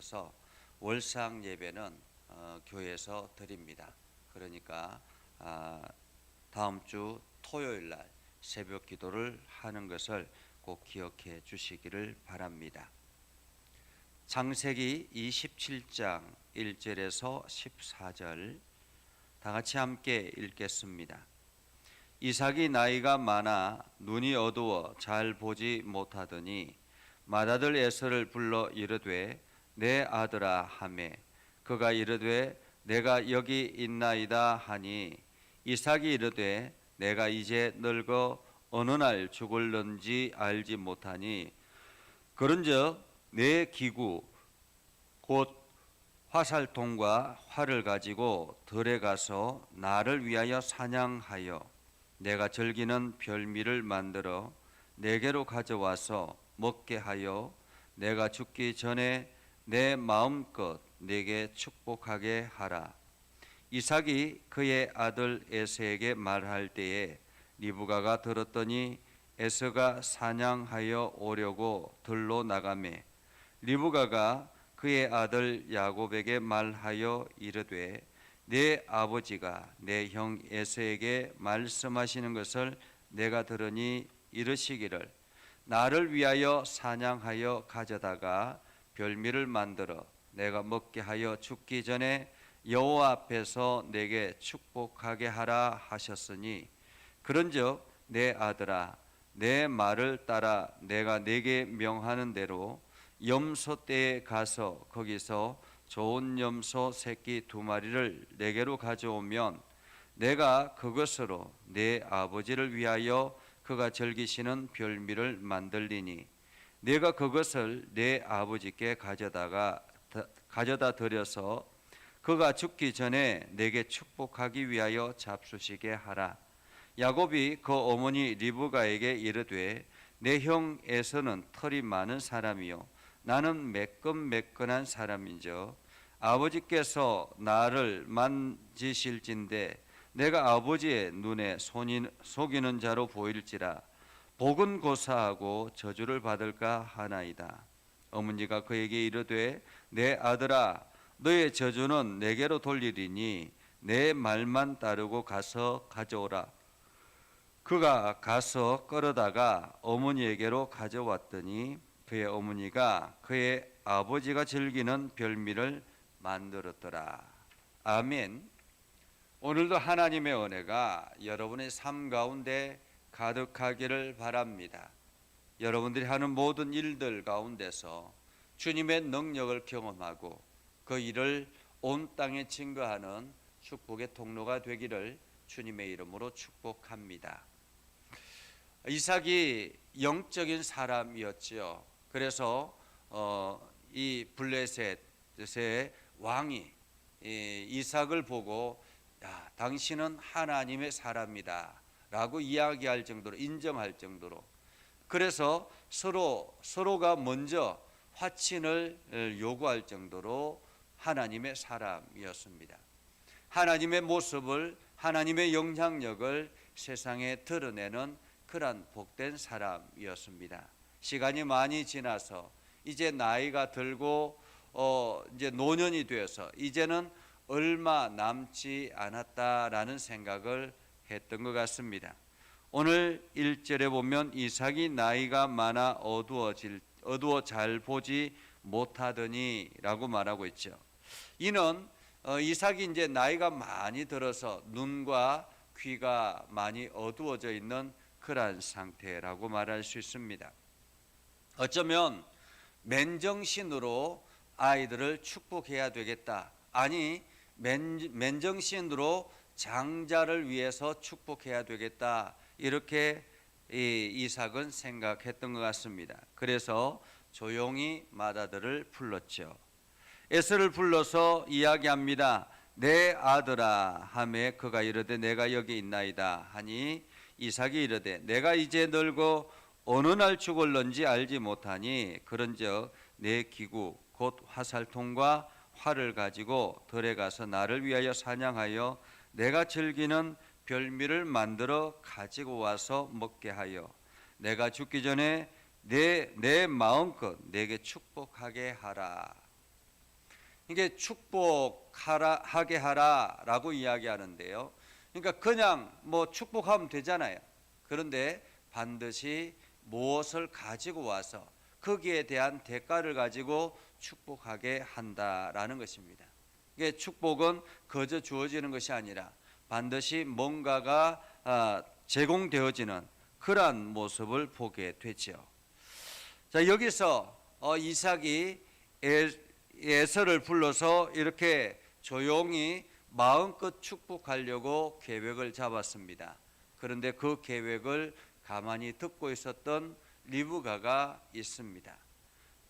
같아서 월상 예배는 어, 교회에서 드립니다. 그러니까 아, 다음 주 토요일 날 새벽 기도를 하는 것을 꼭 기억해 주시기를 바랍니다. 창세기 27장 1절에서 14절 다 같이 함께 읽겠습니다. 이삭이 나이가 많아 눈이 어두워 잘 보지 못하더니 맏아들 에서를 불러 이르되 내 아들아 하매 그가 이르되 내가 여기 있나이다 하니 이삭이 이르되 내가 이제 늙어 어느 날 죽을는지 알지 못하니 그런즉 내 기구 곧 화살통과 활을 가지고 들에 가서 나를 위하여 사냥하여 내가 즐기는 별미를 만들어 내게로 가져와서 먹게 하여 내가 죽기 전에 내 마음껏 내게 축복하게 하라. 이삭이 그의 아들 에서에게 말할 때에 리브가가 들었더니 에서가 사냥하여 오려고 들로 나가매 리브가가 그의 아들 야곱에게 말하여 이르되 내 아버지가 내 형 에서에게 말씀하시는 것을 내가 들으니 이르시기를 나를 위하여 사냥하여 가져다가 별미를 만들어 내가 먹게 하여 죽기 전에 여호와 앞에서 내게 축복하게 하라 하셨으니 그런즉 내 아들아 내 말을 따라 내가 내게 명하는 대로 염소 떼에 가서 거기서 좋은 염소 새끼 두 마리를 내게로 가져오면 내가 그것으로 내 아버지를 위하여 그가 즐기시는 별미를 만들리니 내가 그것을 내 아버지께 가져다가 가져다 드려서 그가 죽기 전에 내게 축복하기 위하여 잡수시게 하라. 야곱이 그 어머니 리브가에게 이르되 내 형 에서는 털이 많은 사람이요 나는 매끈매끈한 사람인저 아버지께서 나를 만지실진데 내가 아버지의 눈에 속이는 자로 보일지라 복은 고사하고 저주를 받을까 하나이다. 어머니가 그에게 이르되 내 아들아 너의 저주는 내게로 돌리리니 내 말만 따르고 가서 가져오라. 그가 가서 끌어다가 어머니에게로 가져왔더니 그의 어머니가 그의 아버지가 즐기는 별미를 만들었더라. 아멘. 오늘도 하나님의 은혜가 여러분의 삶 가운데 가득하기를 바랍니다. 여러분들이 하는 모든 일들 가운데서 주님의 능력을 경험하고 그 일을 온 땅에 증거하는 축복의 통로가 되기를 주님의 이름으로 축복합니다. 이삭이 영적인 사람이었지요. 그래서 어, 이 블레셋의 왕이 이 이삭을 보고 야, 당신은 하나님의 사람이다 라고 이야기할 정도로 인정할 정도로 그래서 서로 서로가 먼저 화친을 요구할 정도로 하나님의 사람이었습니다. 하나님의 모습을 하나님의 영향력을 세상에 드러내는 그러한 복된 사람이었습니다. 시간이 많이 지나서 이제 나이가 들고 어 이제 노년이 되어서 이제는 얼마 남지 않았다라는 생각을 했던 것 같습니다. 오늘 1절에 보면 이삭이 나이가 많아 어두워질 어두워 잘 보지 못하더니라고 말하고 있죠. 이는 어, 이삭이 이제 나이가 많이 들어서 눈과 귀가 많이 어두워져 있는 그러한 상태라고 말할 수 있습니다. 어쩌면 맨정신으로 아이들을 축복해야 되겠다. 아니 맨, 맨정신으로 장자를 위해서 축복해야 되겠다. 이렇게 이 이삭은 생각했던 것 같습니다. 그래서 조용히 마다들을 불렀죠. 에스를 불러서 이야기합니다. 내 아들아 하매 그가 이르되 내가 여기 있나이다 하니 이삭이 이르되 내가 이제 늙어 어느 날 죽을런지 알지 못하니 그런즉 내 기구 곧 화살통과 활을 가지고 들에 가서 나를 위하여 사냥하여 내가 즐기는 별미를 만들어 가지고 와서 먹게 하여 내가 죽기 전에 내, 내 마음껏 내게 축복하게 하라. 이게 축복하라 하게 하라 라고 이야기하는데요. 그러니까 그냥 뭐 축복하면 되잖아요. 그런데 반드시 무엇을 가지고 와서 거기에 대한 대가를 가지고 축복하게 한다라는 것입니다. 이게 축복은 거저 주어지는 것이 아니라 반드시 뭔가가 아, 제공되어지는 그러한 모습을 보게 되죠. 자 여기서 어, 이삭이 에, 에서를 불러서 이렇게 조용히 마음껏 축복하려고 계획을 잡았습니다. 그런데 그 계획을 가만히 듣고 있었던 리브가가 있습니다.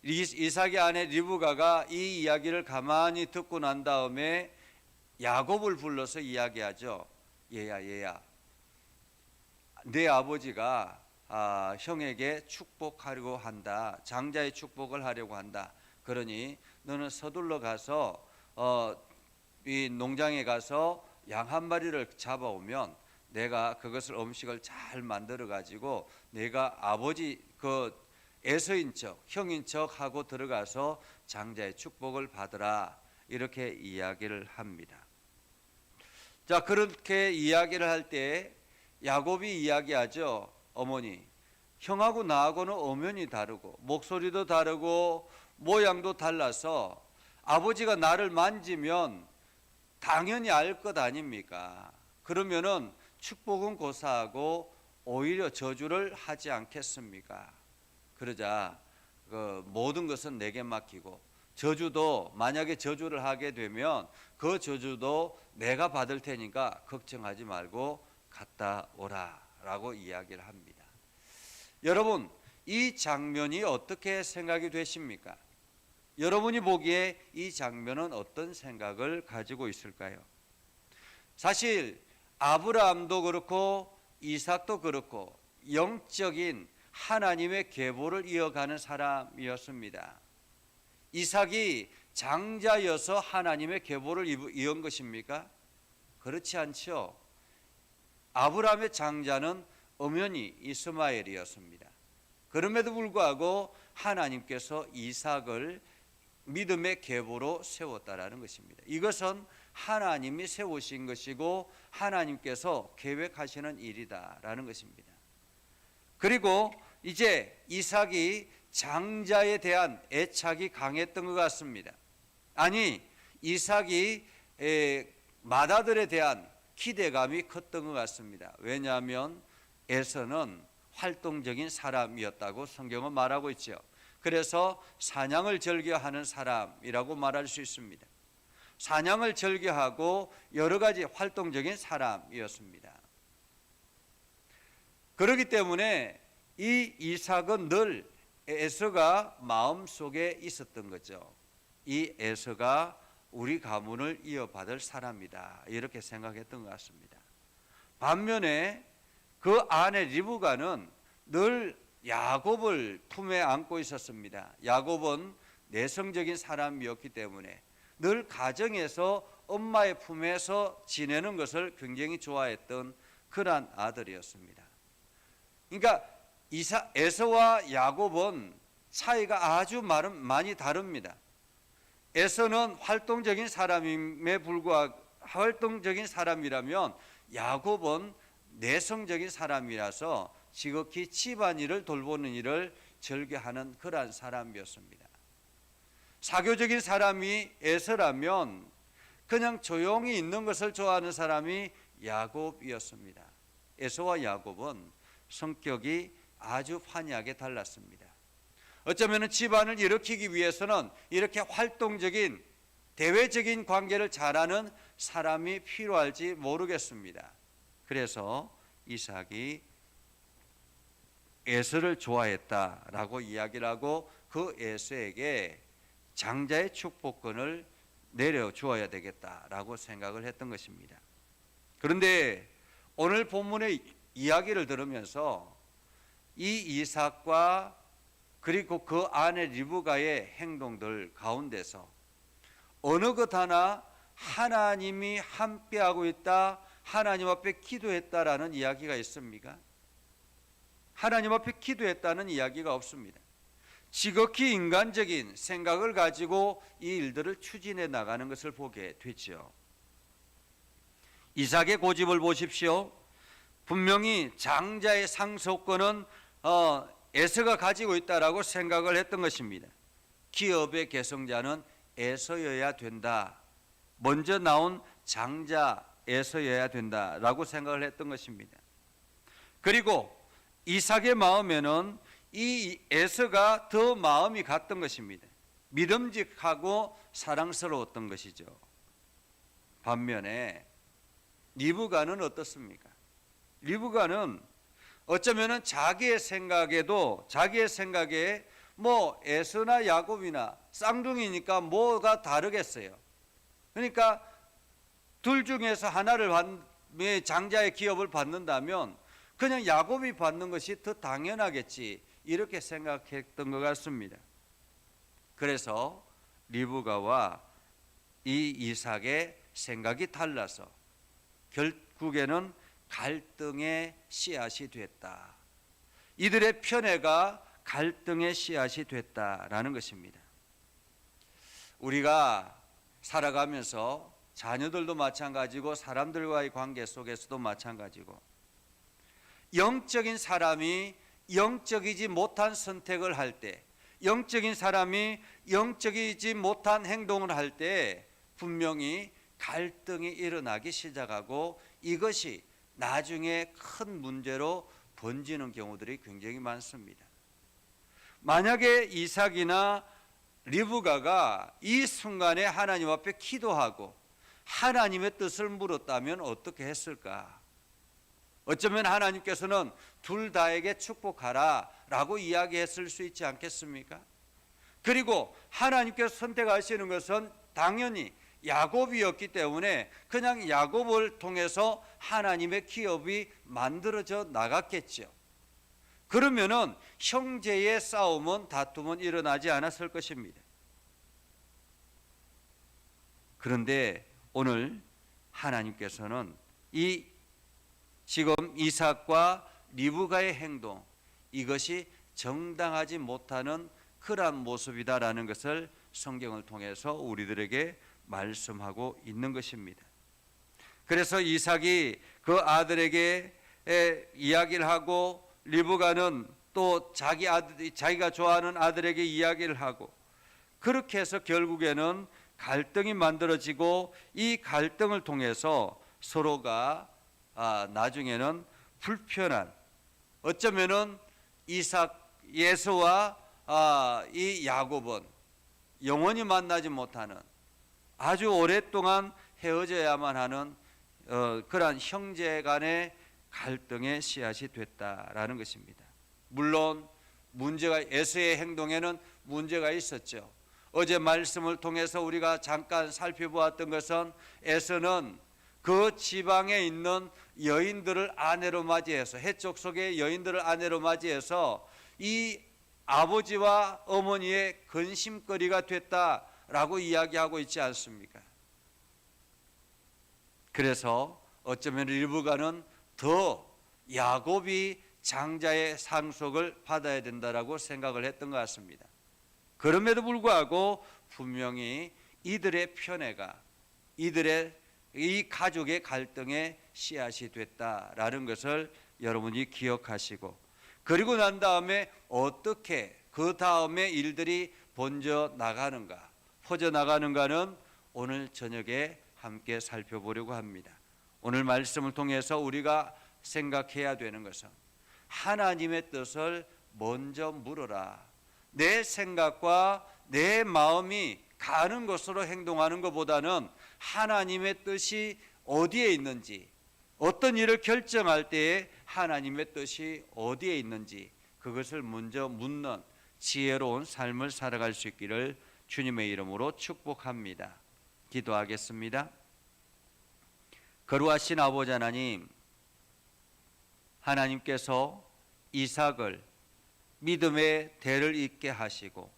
이- 이삭의 아내 리브가가 이 이야기를 가만히 듣고 난 다음에 야곱을 불러서 이야기하죠. 얘야 얘야 내 아버지가 아, 형에게 축복하려고 한다. 장자의 축복을 하려고 한다. 그러니 너는 서둘러 가서 어, 이 농장에 가서 양 한 마리를 잡아오면 내가 그것을 음식을 잘 만들어 가지고 내가 아버지 그 애서인 척, 형인 척 하고 들어가서 장자의 축복을 받으라 이렇게 이야기를 합니다. 자 그렇게 이야기를 할 때 야곱이 이야기하죠. 어머니, 형하고 나하고는 엄연히 다르고 목소리도 다르고 모양도 달라서 아버지가 나를 만지면 당연히 알 것 아닙니까? 그러면은 축복은 고사하고 오히려 저주를 하지 않겠습니까? 그러자 그 모든 것은 내게 맡기고 저주도 만약에 저주를 하게 되면 그 저주도 내가 받을 테니까 걱정하지 말고 갔다 오라라고 이야기를 합니다. 여러분 이 장면이 어떻게 생각이 되십니까? 여러분이 보기에 이 장면은 어떤 생각을 가지고 있을까요? 사실 아브라함도 그렇고 이삭도 그렇고 영적인 하나님의 계보를 이어가는 사람이었습니다. 이삭이 장자여서 하나님의 계보를 이은 것입니까? 그렇지 않죠. 아브라함의 장자는 엄연히 이스마엘이었습니다. 그럼에도 불구하고 하나님께서 이삭을 믿음의 계보로 세웠다라는 것입니다. 이것은 하나님이 세우신 것이고 하나님께서 계획하시는 일이다라는 것입니다. 그리고 이제 이삭이 장자에 대한 애착이 강했던 것 같습니다. 아니 이삭이 에, 맏아들에 대한 기대감이 컸던 것 같습니다. 왜냐하면 에서는 활동적인 사람이었다고 성경은 말하고 있죠. 그래서 사냥을 즐겨하는 사람이라고 말할 수 있습니다. 사냥을 즐겨하고 여러 가지 활동적인 사람이었습니다. 그렇기 때문에 이 이삭은 늘 에서가 마음 속에 있었던 거죠. 이 에서가 우리 가문을 이어받을 사람이다. 이렇게 생각했던 것 같습니다. 반면에 그 아내 리브가는 늘 야곱을 품에 안고 있었습니다. 야곱은 내성적인 사람이었기 때문에 늘 가정에서 엄마의 품에서 지내는 것을 굉장히 좋아했던 그러한 아들이었습니다. 그러니까 이사 에서와 야곱은 차이가 아주 많이 다릅니다. 에서는 활동적인 사람임에 불구하고 활동적인 사람이라면 야곱은 내성적인 사람이라서 지극히 집안일을 돌보는 일을 즐겨하는 그러한 사람이었습니다. 사교적인 사람이 에서라면 그냥 조용히 있는 것을 좋아하는 사람이 야곱이었습니다. 에서와 야곱은 성격이 아주 환희하게 달랐습니다. 어쩌면 집안을 일으키기 위해서는 이렇게 활동적인 대외적인 관계를 잘하는 사람이 필요할지 모르겠습니다. 그래서 이삭이 에서를 좋아했다라고 이야기를 하고 그 에서에게 장자의 축복권을 내려 주어야 되겠다라고 생각을 했던 것입니다. 그런데 오늘 본문의 이야기를 들으면서 이 이삭과 그리고 그 아내 리브가의 행동들 가운데서 어느 것 하나 하나님이 함께하고 있다, 하나님 앞에 기도했다라는 이야기가 있습니까? 하나님 앞에 기도했다는 이야기가 없습니다. 지극히 인간적인 생각을 가지고 이 일들을 추진해 나가는 것을 보게 되죠. 이삭의 고집을 보십시오. 분명히 장자의 상속권은 어, 에서가 가지고 있다라고 생각을 했던 것입니다. 기업의 개성자는 에서여야 된다. 먼저 나온 장자 에서여야 된다라고 생각을 했던 것입니다. 그리고 이삭의 마음에는 이 에서가 더 마음이 갔던 것입니다. 믿음직하고 사랑스러웠던 것이죠. 반면에 리브가는 어떻습니까? 리브가는 어쩌면은 자기의 생각에도 자기의 생각에 뭐 에서나 야곱이나 쌍둥이니까 뭐가 다르겠어요. 그러니까 둘 중에서 하나를 받, 장자의 기업을 받는다면 그냥 야곱이 받는 것이 더 당연하겠지 이렇게 생각했던 것 같습니다. 그래서 리브가와 이 이삭의 생각이 달라서 결국에는 갈등의 씨앗이 됐다. 이들의 편애가 갈등의 씨앗이 됐다라는 것입니다. 우리가 살아가면서 자녀들도 마찬가지고 사람들과의 관계 속에서도 마찬가지고 영적인 사람이 영적이지 못한 선택을 할 때, 영적인 사람이 영적이지 못한 행동을 할 때 분명히 갈등이 일어나기 시작하고 이것이 나중에 큰 문제로 번지는 경우들이 굉장히 많습니다. 만약에 이삭이나 리브가가 이 순간에 하나님 앞에 기도하고 하나님의 뜻을 물었다면 어떻게 했을까? 어쩌면 하나님께서는 둘 다에게 축복하라 라고 이야기했을 수 있지 않겠습니까? 그리고 하나님께서 선택하시는 것은 당연히 야곱이었기 때문에 그냥 야곱을 통해서 하나님의 기업이 만들어져 나갔겠죠. 그러면은 형제의 싸움은 다툼은 일어나지 않았을 것입니다. 그런데 오늘 하나님께서는 이 지금 이삭과 리브가의 행동 이것이 정당하지 못하는 그러한 모습이다라는 것을 성경을 통해서 우리들에게 말씀하고 있는 것입니다. 그래서 이삭이 그 아들에게 이야기를 하고 리브가는 또 자기 아들 자기가 좋아하는 아들에게 이야기를 하고 그렇게 해서 결국에는 갈등이 만들어지고 이 갈등을 통해서 서로가 아, 나중에는 불편한 어쩌면은 이삭 예수와 아, 이 야곱은 영원히 만나지 못하는 아주 오랫동안 헤어져야만 하는 어, 그러한 형제 간의 갈등의 씨앗이 됐다라는 것입니다. 물론 문제가 에서의 행동에는 문제가 있었죠. 어제 말씀을 통해서 우리가 잠깐 살펴보았던 것은 에서는 그 지방에 있는 여인들을 아내로 맞이해서 해쪽 속의 여인들을 아내로 맞이해서 이 아버지와 어머니의 근심거리가 됐다 라고 이야기하고 있지 않습니까? 그래서 어쩌면 일부가는 더 야곱이 장자의 상속을 받아야 된다라고 생각을 했던 것 같습니다. 그럼에도 불구하고 분명히 이들의 편애가 이들의 이 가족의 갈등의 씨앗이 됐다라는 것을 여러분이 기억하시고 그리고 난 다음에 어떻게 그 다음에 일들이 번져 나가는가 퍼져 나가는가는 오늘 저녁에 함께 살펴보려고 합니다. 오늘 말씀을 통해서 우리가 생각해야 되는 것은 하나님의 뜻을 먼저 물어라. 내 생각과 내 마음이 가는 것으로 행동하는 것보다는 하나님의 뜻이 어디에 있는지 어떤 일을 결정할 때에 하나님의 뜻이 어디에 있는지 그것을 먼저 묻는 지혜로운 삶을 살아갈 수 있기를 주님의 이름으로 축복합니다. 기도하겠습니다. 거루하신 아버지 하나님, 하나님께서 이삭을 믿음의 대를 잇게 하시고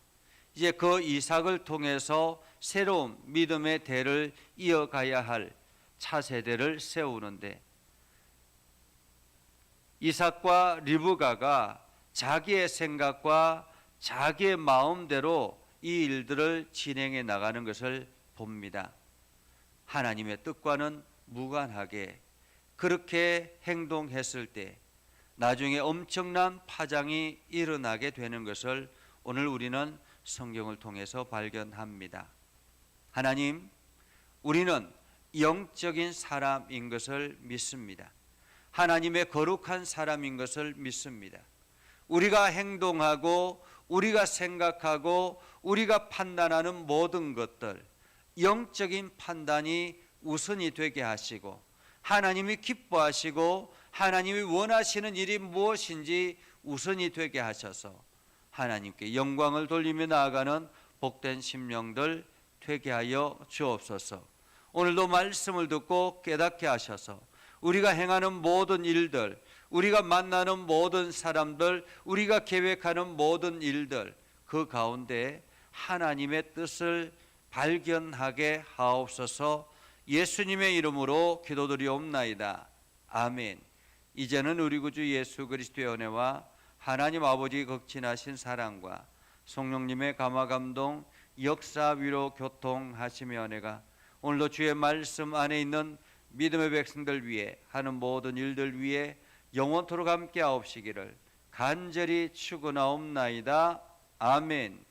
이제 그 이삭을 통해서 새로운 믿음의 대를 이어가야 할 차세대를 세우는데 이삭과 리브가가 자기의 생각과 자기의 마음대로 이 일들을 진행해 나가는 것을 봅니다. 하나님의 뜻과는 무관하게 그렇게 행동했을 때 나중에 엄청난 파장이 일어나게 되는 것을 오늘 우리는 성경을 통해서 발견합니다. 하나님, 우리는 영적인 사람인 것을 믿습니다. 하나님의 거룩한 사람인 것을 믿습니다. 우리가 행동하고 우리가 생각하고 우리가 판단하는 모든 것들 영적인 판단이 우선이 되게 하시고 하나님이 기뻐하시고 하나님이 원하시는 일이 무엇인지 우선이 되게 하셔서 하나님께 영광을 돌리며 나아가는 복된 심령들 되게 하여 주옵소서. 오늘도 말씀을 듣고 깨닫게 하셔서 우리가 행하는 모든 일들, 우리가 만나는 모든 사람들, 우리가 계획하는 모든 일들 그 가운데 하나님의 뜻을 발견하게 하옵소서. 예수님의 이름으로 기도드리옵나이다. 아멘. 이제는 우리 구주 예수 그리스도의 은혜와 하나님 아버지 극진하신 사랑과 성령님의 감화 감동 역사 위로 교통하심의 은혜가 오늘도 주의 말씀 안에 있는 믿음의 백성들 위해 하는 모든 일들 위해 영원토록 함께 하옵시기를 간절히 축원하옵나이다. 아멘.